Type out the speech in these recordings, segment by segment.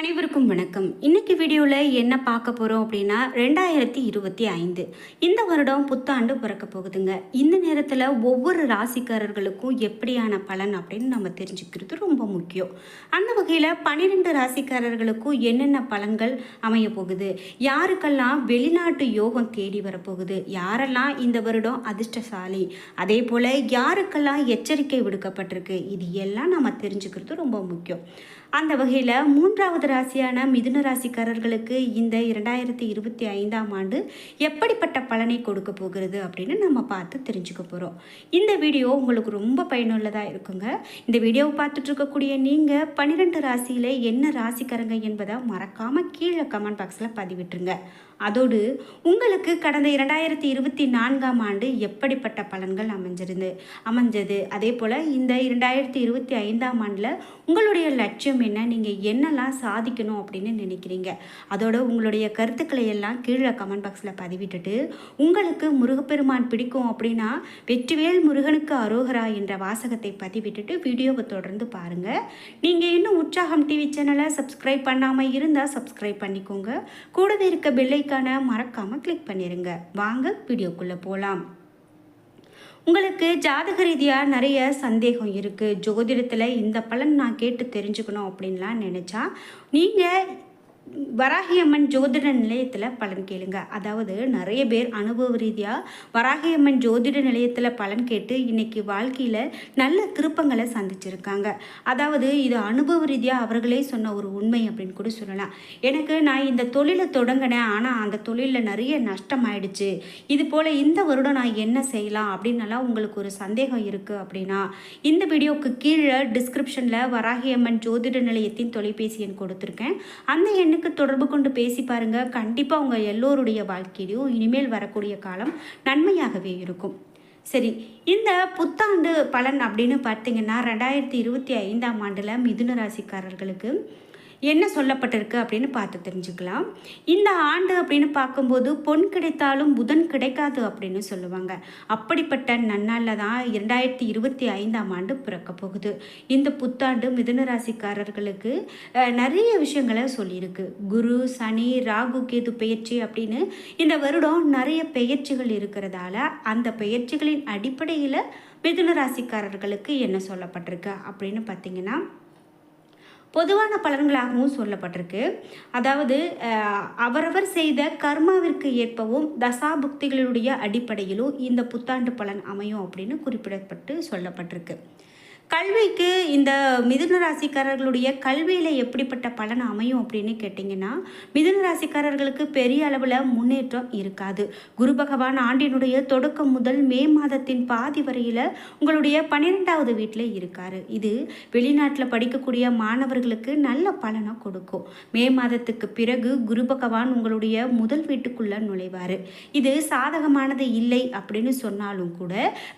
அனைவருக்கும் வணக்கம். இன்னைக்கு வீடியோவில் என்ன பார்க்க போகிறோம் அப்படின்னா ரெண்டாயிரத்தி இருபத்தி ஐந்து. இந்த வருடம் புத்தாண்டு பிறக்க போகுதுங்க. இந்த நேரத்தில் ஒவ்வொரு ராசிக்காரர்களுக்கும் எப்படியான பலன் அப்படின்னு நம்ம தெரிஞ்சுக்கிறது ரொம்ப முக்கியம். அந்த வகையில் பன்னிரெண்டு ராசிக்காரர்களுக்கும் என்னென்ன பலன்கள் அமைய போகுது? யாருக்கெல்லாம் வெளிநாட்டு யோகம் தேடி வரப்போகுது? யாரெல்லாம் இந்த வருடம் அதிர்ஷ்டசாலி? அதே போல் யாருக்கெல்லாம் எச்சரிக்கை விடுக்கப்பட்டிருக்கு? இது எல்லாம் நம்ம தெரிஞ்சுக்கிறது ரொம்ப முக்கியம். அந்த வகையில் மூன்றாவது ராசியான மிதுன ராசிக்காரர்களுக்கு இந்த இரண்டாயிரத்தி இருபத்தி ஐந்தாம் ஆண்டு எப்படிப்பட்ட பலனை கொடுக்க போகிறது அப்படின்னு நம்ம பார்த்து தெரிஞ்சுக்க போகிறோம் இந்த வீடியோ உங்களுக்கு ரொம்ப பயனுள்ளதாக இருக்குங்க. இந்த வீடியோவை பார்த்துட்டு இருக்கக்கூடிய நீங்கள் பன்னிரெண்டு ராசியில் என்ன ராசிக்காரங்க என்பதை மறக்காமல் கீழே கமெண்ட் பாக்ஸில் பதிவிட்டுருங்க. அதோடு உங்களுக்கு கடந்த இரண்டாயிரத்தி இருபத்தி நான்காம் ஆண்டு எப்படிப்பட்ட பலன்கள் அமைஞ்சிருந்து அமைஞ்சது? அதே போல் இந்த இரண்டாயிரத்தி இருபத்தி ஐந்தாம் ஆண்டில் உங்களுடைய லட்சியம் என்ன? நீங்கள் என்னெல்லாம் சாதிக்கணும் அப்படின்னு நினைக்கிறீங்க? அதோட உங்களுடைய கருத்துக்களை எல்லாம் கீழே கமெண்ட் பாக்ஸில் பதிவிட்டுட்டு உங்களுக்கு முருகப்பெருமான் பிடிக்கும் அப்படின்னா வெற்றிவேல் முருகனுக்கு அரோகரா என்ற வாசகத்தை பதிவிட்டுட்டு வீடியோவை தொடர்ந்து பாருங்கள் நீங்கள் இன்னும் உற்சாகம் டிவி சேனலை சப்ஸ்கிரைப் பண்ணாமல் இருந்தால் சப்ஸ்கிரைப் பண்ணிக்கோங்க. கூடவே இருக்க பெல்லைக்கான மறக்காமல் கிளிக் பண்ணிடுங்க வாங்க வீடியோக்குள்ளே போகலாம் உங்களுக்கு ஜாதக ரீதியாக நிறைய சந்தேகம் இருக்குது ஜோதிடத்தில் இந்த பலன் நான் கேட்டு தெரிஞ்சுக்கணும் அப்படின்லாம் நினச்சா நீங்கள் வராகியம்மன் ஜோதிட நிலையத்தில் பலன் கேளுங்க. அதாவது நிறைய பேர் அனுபவ ரீதியாக வராகியம்மன் ஜோதிட நிலையத்தில் பலன் கேட்டு இன்னைக்கு வாழ்க்கையில் நல்ல திருப்பங்களை சந்திச்சிருக்காங்க. அதாவது இது அனுபவ ரீதியாக அவர்களே சொன்ன ஒரு உண்மை அப்படின்னு கூட சொல்லலாம். எனக்கு நான் இந்த தொழிலை தொடங்கினேன். ஆனால் அந்த தொழிலில் நிறைய நஷ்டம் ஆயிடுச்சு இது போல் இந்த வருடம் நான் என்ன செய்யலாம் அப்படின்னலாம் உங்களுக்கு ஒரு சந்தேகம் இருக்குது அப்படின்னா இந்த வீடியோவுக்கு கீழே டிஸ்கிரிப்ஷனில் வராகியம்மன் ஜோதிட நிலையத்தின் தொலைபேசி எண் கொடுத்துருக்கேன். அந்த எண்ணுக்கு தொடர்பு கொண்டு பேசி பாருங்க. கண்டிப்பாக உங்கள் எல்லோருடைய வாழ்க்கையிலையும் இனிமேல் வரக்கூடிய காலம் நன்மையாகவே இருக்கும். சரி இந்த புத்தாண்டு பலன் அப்படின்னு பார்த்தீங்கன்னா ரெண்டாயிரத்தி இருபத்தி ஐந்தாம் ஆண்டில் மிதுன ராசிக்காரர்களுக்கு என்ன சொல்லப்பட்டிருக்கு அப்படின்னு பார்த்து தெரிஞ்சுக்கலாம். இந்த ஆண்டு அப்படின்னு பார்க்கும்போது பொன் கிடைத்தாலும் புதன் கிடைக்காது அப்படின்னு சொல்லுவாங்க. அப்படிப்பட்ட நன்னாளில் தான் இரண்டாயிரத்தி இருபத்தி ஐந்தாம் ஆண்டு பிறக்க போகுது. இந்த புத்தாண்டு மிதுன ராசிக்காரர்களுக்கு நிறைய விஷயங்களை சொல்லியிருக்கு. குரு சனி ராகு கேது பெயர்ச்சி அப்படின்னு இந்த வருடம் நிறைய பெயர்ச்சிகள் இருக்கிறதால அந்த பெயர்ச்சிகளின் அடிப்படையில் மிதுன ராசிக்காரர்களுக்கு என்ன சொல்லப்பட்டிருக்கு அப்படின்னு பார்த்தீங்கன்னா பொதுவான பலன்களாகவும் சொல்லப்பட்டிருக்கு. அதாவது அவரவர் செய்த கர்மாவிற்கு ஏற்பவும் தசாபுக்திகளுடைய அடிப்படையிலும் இந்த புத்தாண்டு பலன் அமையும் அப்படின்னு குறிப்பிடப்பட்டு சொல்லப்பட்டிருக்கு. கல்விக்கு இந்த மிதுன ராசிக்காரர்களுடைய கல்வியில் எப்படிப்பட்ட பலன் அமையும் அப்படின்னு கேட்டிங்கன்னா மிதுன ராசிக்காரர்களுக்கு பெரிய அளவில் முன்னேற்றம் இருக்காது. குரு பகவான் ஆண்டினுடைய தொடக்கம் முதல் மே மாதத்தின் பாதி வரையில் உங்களுடைய பன்னிரெண்டாவது வீட்டில் இருக்கார். இது வெளிநாட்டில் படிக்கக்கூடிய மாணவர்களுக்கு நல்ல பலனை கொடுக்கும். மே மாதத்துக்கு பிறகு குரு பகவான் உங்களுடைய முதல் வீட்டுக்குள்ளே நுழைவார். இது சாதகமானது இல்லை அப்படின்னு சொன்னாலும் கூட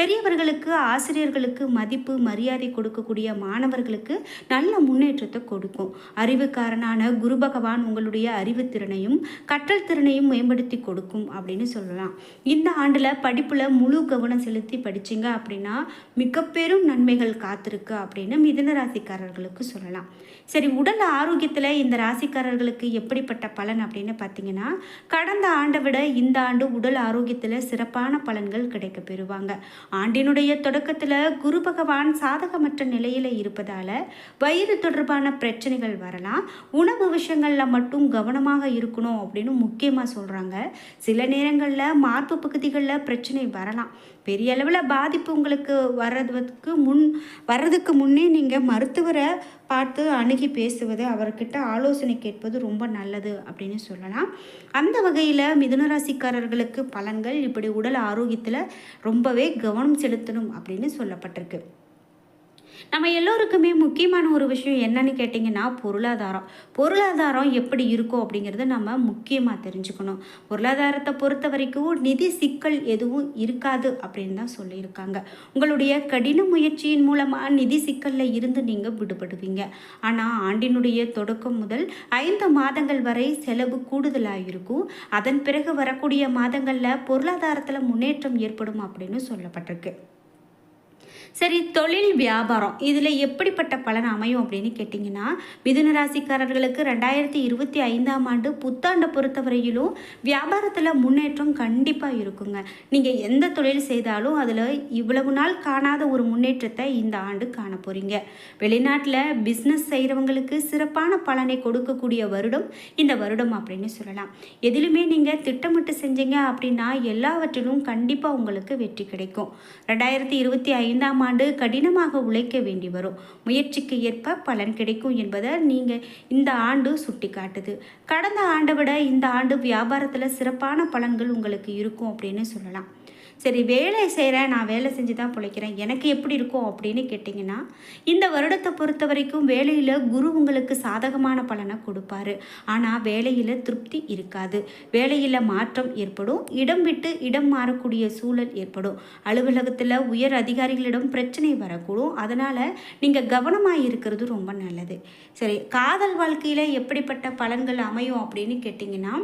பெரியவர்களுக்கு ஆசிரியர்களுக்கு மதிப்பு மரியாதை கொடுக்கக்கூடிய மாணவர்களுக்கு நல்ல முன்னேற்றத்தை கொடுக்கும். அறிவுக்காரனான குரு பகவான் உங்களுடைய அறிவுத்திறனையும் கற்றல் திறனையும் மேம்படுத்தி கொடுக்கும் அப்படின்னு சொல்லலாம். இந்த ஆண்டில் படிப்பில் முழு கவனம் செலுத்தி படிச்சீங்க அப்படின்னா மிக பெரும் நன்மைகள் காத்திருக்கு அப்படின்னு மிதுன ராசிக்காரர்களுக்கு சொல்லலாம். சரி உடல் ஆரோக்கியத்தில் இந்த ராசிக்காரர்களுக்கு எப்படிப்பட்ட பலன் அப்படின்னு பார்த்தீங்கன்னா கடந்த ஆண்டை விட இந்த ஆண்டு உடல் ஆரோக்கியத்தில் சிறப்பான பலன்கள் கிடைக்க பெறுவாங்க ஆண்டினுடைய தொடக்கத்தில் குரு பகவான் சாதகமற்ற நிலையில் இருப்பதால் வயிறு தொடர்பான பிரச்சனைகள் வரலாம். உணவு விஷயங்களில் மட்டும் கவனமாக இருக்கணும் அப்படின்னு முக்கியமாக சொல்கிறாங்க சில நேரங்களில் மார்பு பகுதிகளில் பிரச்சனை வரலாம். பெரிய அளவில் பாதிப்பு உங்களுக்கு வர்றதுக்கு முன் வர்றதுக்கு முன்னே நீங்கள் மருத்துவரை பார்த்து அணுகி பேசுவது அவர்கிட்ட ஆலோசனை கேட்பது ரொம்ப நல்லது அப்படின்னு சொல்லலாம். அந்த வகையில் மிதுனராசிக்காரர்களுக்கு பலன்கள் இப்படி உடல் ஆரோக்கியத்தில் ரொம்பவே கவனம் செலுத்தணும் அப்படின்னு சொல்லப்பட்டிருக்கு. நம்ம எல்லோருக்குமே முக்கியமான ஒரு விஷயம் என்னன்னு கேட்டிங்கன்னா பொருளாதாரம். பொருளாதாரம் எப்படி இருக்கும் அப்படிங்கிறத நம்ம முக்கியமாக தெரிஞ்சுக்கணும். பொருளாதாரத்தை பொறுத்த வரைக்கும் நிதி சிக்கல் எதுவும் இருக்காது அப்படின்னு தான் சொல்லியிருக்காங்க. உங்களுடைய கடின முயற்சியின் மூலமாக நிதி சிக்கலில் இருந்து நீங்கள் விடுபடுவீங்க. ஆனால் ஆண்டினுடைய தொடக்கம் முதல் ஐந்து மாதங்கள் வரை செலவு கூடுதலாக இருக்கும் அதன் பிறகு வரக்கூடிய மாதங்களில் பொருளாதாரத்தில் முன்னேற்றம் ஏற்படும் அப்படின்னு சொல்லப்பட்டிருக்கு. சரி தொழில் வியாபாரம் இதில் எப்படிப்பட்ட பலன் அமையும் அப்படின்னு கேட்டிங்கன்னா மிதுன ராசிக்காரர்களுக்கு ரெண்டாயிரத்தி இருபத்தி ஐந்தாம் ஆண்டு புத்தாண்டை பொறுத்தவரையிலும் வியாபாரத்தில் முன்னேற்றம் கண்டிப்பாக இருக்குங்க. நீங்கள் எந்த தொழில் செய்தாலும் அதில் இவ்வளவு நாள் காணாத ஒரு முன்னேற்றத்தை இந்த ஆண்டு காண போகிறீங்க வெளிநாட்டில் பிஸ்னஸ் செய்கிறவங்களுக்கு சிறப்பான பலனை கொடுக்கக்கூடிய வருடம் இந்த வருடம் அப்படின்னு சொல்லலாம். எதிலுமே நீங்கள் திட்டமிட்டு செஞ்சீங்க அப்படின்னா எல்லாவற்றிலும் கண்டிப்பாக உங்களுக்கு வெற்றி கிடைக்கும். ரெண்டாயிரத்தி இருபத்தி ஐந்தாம் ஆண்டு கடினமாக உழைக்க வேண்டி வரும். முயற்சிக்கு ஏற்ப பலன் கிடைக்கும் என்பதை நீங்கள் இந்த ஆண்டு சுட்டி காட்டுது கடந்த ஆண்டை விட இந்த ஆண்டு வியாபாரத்தில் சிறப்பான பலன்கள் உங்களுக்கு இருக்கும் அப்படின்னு சொல்லலாம். சரி வேலை செய்கிறேன் நான் வேலை செஞ்சு தான் பிழைக்கிறேன் எனக்கு எப்படி இருக்கும் அப்படின்னு கேட்டிங்கன்னா இந்த வருடத்தை பொறுத்த வரைக்கும் வேலையில் குரு உங்களுக்கு சாதகமான பலனை கொடுப்பாரு. ஆனால் வேலையில் திருப்தி இருக்காது. வேலையில் மாற்றம் ஏற்படும். இடம் விட்டு இடம் மாறக்கூடிய சூழல் ஏற்படும். அலுவலகத்தில் உயர் அதிகாரிகளிடம் பிரச்சனை வரக்கூடும். அதனால் நீங்கள் கவனமாக இருக்கிறது ரொம்ப நல்லது. சரி காதல் வாழ்க்கையில் எப்படிப்பட்ட பலன்கள் அமையும் அப்படின்னு கேட்டிங்கன்னா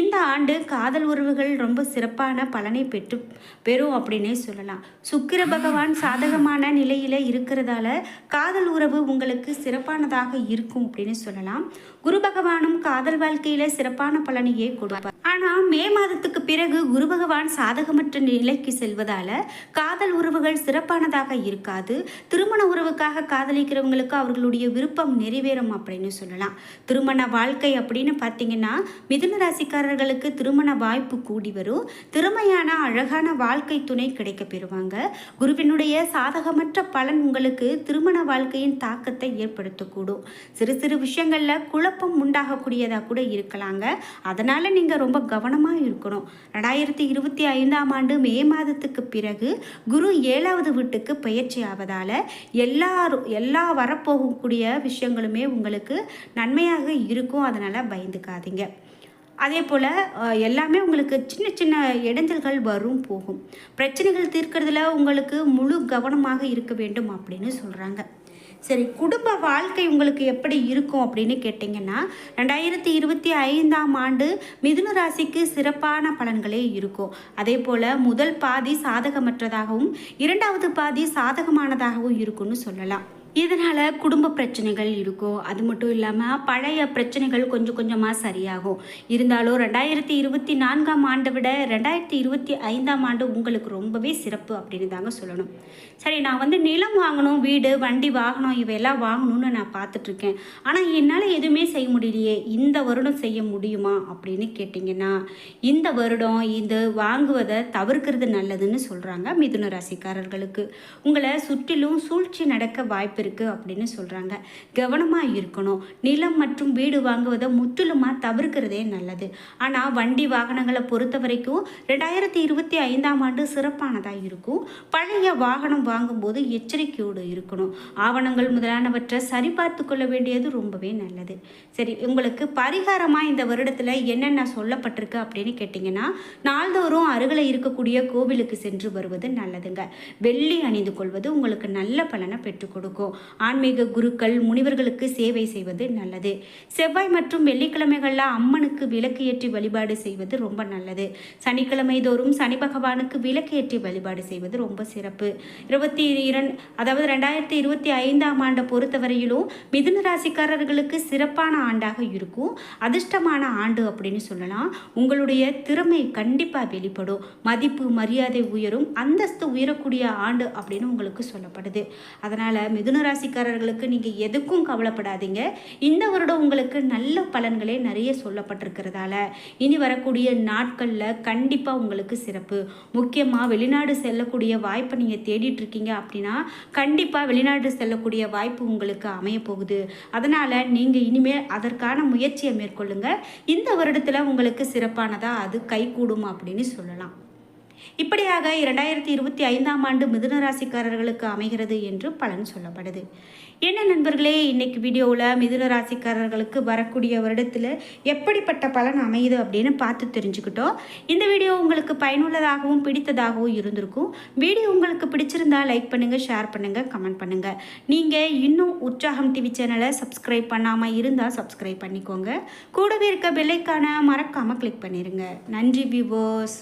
இந்த ஆண்டு காதல் உறவுகள் ரொம்ப சிறப்பான பலனை பெற்று பெறும் அப்படின்னே சொல்லலாம். சுக்கிர பகவான் சாதகமான நிலையில் இருக்கிறதால காதல் உறவு உங்களுக்கு சிறப்பானதாக இருக்கும் அப்படின்னு சொல்லலாம். குரு பகவானும் காதல் வாழ்க்கையில் சிறப்பான பலனையே கொடுப்பார். ஆனால் மே மாதத்துக்கு பிறகு குரு பகவான் சாதகமற்ற நிலைக்கு செல்வதால் காதல் உறவுகள் சிறப்பானதாக இருக்காது. திருமண உறவுக்காக காதலிக்கிறவங்களுக்கு அவர்களுடைய விருப்பம் நிறைவேறும் அப்படின்னு சொல்லலாம். திருமண வாழ்க்கை அப்படின்னு பார்த்தீங்கன்னா மிதுன ராசிக்காரர்களுக்கு திருமண வாய்ப்பு கூடி வரும். திறமையான அழகான வாழ்க்கை துணை கிடைக்க பெறுவாங்க. குருவினுடைய சாதகமற்ற பலன் உங்களுக்கு திருமண வாழ்க்கையின் தாக்கத்தை ஏற்படுத்தக்கூடும். சிறு சிறு விஷயங்களில் குழப்பம் உண்டாகக்கூடியதாக கூட இருக்கலாங்க. அதனால் நீங்கள் ரொம்ப கவனமாக இருக்கணும். ரெண்டாயிரத்தி இருபத்தி ஐந்தாம் ஆண்டு மே மாதத்துக்கு பிறகு குரு ஏழாவது வீட்டுக்கு பயிற்சி ஆவதால் எல்லாரும் எல்லா வரப்போகக்கூடிய விஷயங்களுமே உங்களுக்கு நன்மையாக இருக்கும். அதனால் பயந்துக்காதீங்க. அதே போல் எல்லாமே உங்களுக்கு சின்ன சின்ன இடைஞ்சல்கள் வரும் போகும். பிரச்சனைகள் தீர்க்கறதுல உங்களுக்கு முழு கவனமாக இருக்க வேண்டும் அப்படின்னு சொல்கிறாங்க சரி குடும்ப வாழ்க்கை உங்களுக்கு எப்படி இருக்கும் அப்படின்னு கேட்டிங்கன்னா ரெண்டாயிரத்தி இருபத்தி ஐந்தாம் ஆண்டு மிதுன ராசிக்கு சிறப்பான பலன்களே இருக்கும். அதே போல் முதல் பாதி சாதகமற்றதாகவும் இரண்டாவது பாதி சாதகமானதாகவும் இருக்கும்னு சொல்லலாம். இதனால் குடும்ப பிரச்சனைகள் இருக்கும் அது மட்டும் இல்லாமல் பழைய பிரச்சனைகள் கொஞ்சம் கொஞ்சமாக சரியாகும். இருந்தாலும் ரெண்டாயிரத்தி இருபத்தி நான்காம் ஆண்டை விட ரெண்டாயிரத்தி இருபத்தி ஐந்தாம் ஆண்டு உங்களுக்கு ரொம்பவே சிறப்பு அப்படின்னு தாங்க சொல்லணும். சரி நான் வந்து நிலம் வாங்கணும் வீடு வண்டி வாகனம் இவையெல்லாம் வாங்கணும்னு நான் பார்த்துட்ருக்கேன். ஆனால் என்னால் எதுவுமே செய்ய முடியலையே இந்த வருடம் செய்ய முடியுமா அப்படின்னு கேட்டிங்கன்னா இந்த வருடம் இது வாங்குவதை தவிர்க்கிறது நல்லதுன்னு சொல்கிறாங்க மிதுன ராசிக்காரர்களுக்கு. உங்களை சுற்றிலும் சூழ்ச்சி நடக்க வாய்ப்பு இருக்குது அப்படின்னு சொல்கிறாங்க கவனமாக இருக்கணும். நிலம் மற்றும் வீடு வாங்குவதை முற்றிலுமாக தவிர்க்கிறதே நல்லது. ஆனால் வண்டி வாகனங்களை பொறுத்த வரைக்கும் ரெண்டாயிரத்தி இருபத்தி ஐந்தாம் ஆண்டு சிறப்பானதாக இருக்கும். பழைய வாகனம் வாங்கும்போது எச்சரிக்கையோடு இருக்கணும். ஆவணங்கள் முதலானவற்றை சரிபார்த்து கொள்ள வேண்டியது ரொம்பவே நல்லது. சரி உங்களுக்கு பரிகாரமாக இந்த வருடத்தில் என்னென்ன சொல்லப்பட்டிருக்கு அப்படின்னு கேட்டிங்கன்னா நாள்தோறும் அருகில் இருக்கக்கூடிய கோவிலுக்கு சென்று வருவது நல்லதுங்க. வெள்ளி அணிந்து கொள்வது உங்களுக்கு நல்ல பலனை பெற்றுக் கொடுக்கும். ஆன்மீக குருக்கள் முனிவர்களுக்கு சேவை செய்வது நல்லது. செவ்வாய் மற்றும் வெள்ளிக்கிழமைகளில் அம்மனுக்கு விளக்கு ஏற்றி வழிபாடு செய்வது ரொம்ப நல்லது. சனிக்கிழமை தோறும் சனி பகவானுக்கு விளக்கு ஏற்றி வழிபாடு செய்வது ரொம்ப சிறப்பு. இருபத்தி இரண்டு அதாவது ரெண்டாயிரத்தி இருபத்தி ஐந்தாம் ஆண்டை பொறுத்தவரையிலும் மிதுன ராசிக்காரர்களுக்கு சிறப்பான ஆண்டாக இருக்கும். அதிர்ஷ்டமான ஆண்டு அப்படின்னு சொல்லலாம். உங்களுடைய திறமை கண்டிப்பாக வெளிப்படும். மதிப்பு மரியாதை உயரும். அந்தஸ்து உயரக்கூடிய ஆண்டு அப்படின்னு உங்களுக்கு சொல்லப்படுது. அதனால் மிதுன ராசிக்காரர்களுக்கு நீங்கள் எதுக்கும் கவலைப்படாதீங்க. இந்த வருடம் உங்களுக்கு நல்ல பலன்களே நிறைய சொல்லப்பட்டிருக்கிறதால இனி வரக்கூடிய நாட்களில் கண்டிப்பாக உங்களுக்கு சிறப்பு. முக்கியமாக வெளிநாடு செல்லக்கூடிய வாய்ப்பை நீங்கள் தேடிட்டு இருக்கீங்க அப்படின்னா கண்டிப்பாக வெளிநாடு செல்லக்கூடிய வாய்ப்பு உங்களுக்கு அமைய போகுது. அதனால் நீங்கள் இனிமேல் அதற்கான முயற்சியை மேற்கொள்ளுங்க. இந்த வருடத்தில் உங்களுக்கு சிறப்பானதாக அது கைகூடும் அப்படின்னு சொல்லலாம். இப்படியாக இரண்டாயிரத்தி இருபத்தி ஐந்தாம் ஆண்டு மிதுன ராசிக்காரர்களுக்கு அமைகிறது என்று பலன் சொல்லப்படுது. என்ன நண்பர்களே இன்னைக்கு வீடியோவில் மிதுன ராசிக்காரர்களுக்கு வரக்கூடிய வருடத்தில் எப்படிப்பட்ட பலன் அமையுது அப்படின்னு பார்த்து தெரிஞ்சுக்கிட்டோம். இந்த வீடியோ உங்களுக்கு பயனுள்ளதாகவும் பிடித்ததாகவும் இருந்திருக்கும். வீடியோ உங்களுக்கு பிடிச்சிருந்தா லைக் பண்ணுங்கள் ஷேர் பண்ணுங்கள் கமெண்ட் பண்ணுங்கள் நீங்கள் இன்னும் உற்சாகம் டிவி சேனலை சப்ஸ்கிரைப் பண்ணாமல் இருந்தால் சப்ஸ்கிரைப் பண்ணிக்கோங்க. கூடவே இருக்க பெல்லைக்கான மறக்காமல் கிளிக் பண்ணிடுங்க நன்றி வியூவர்ஸ்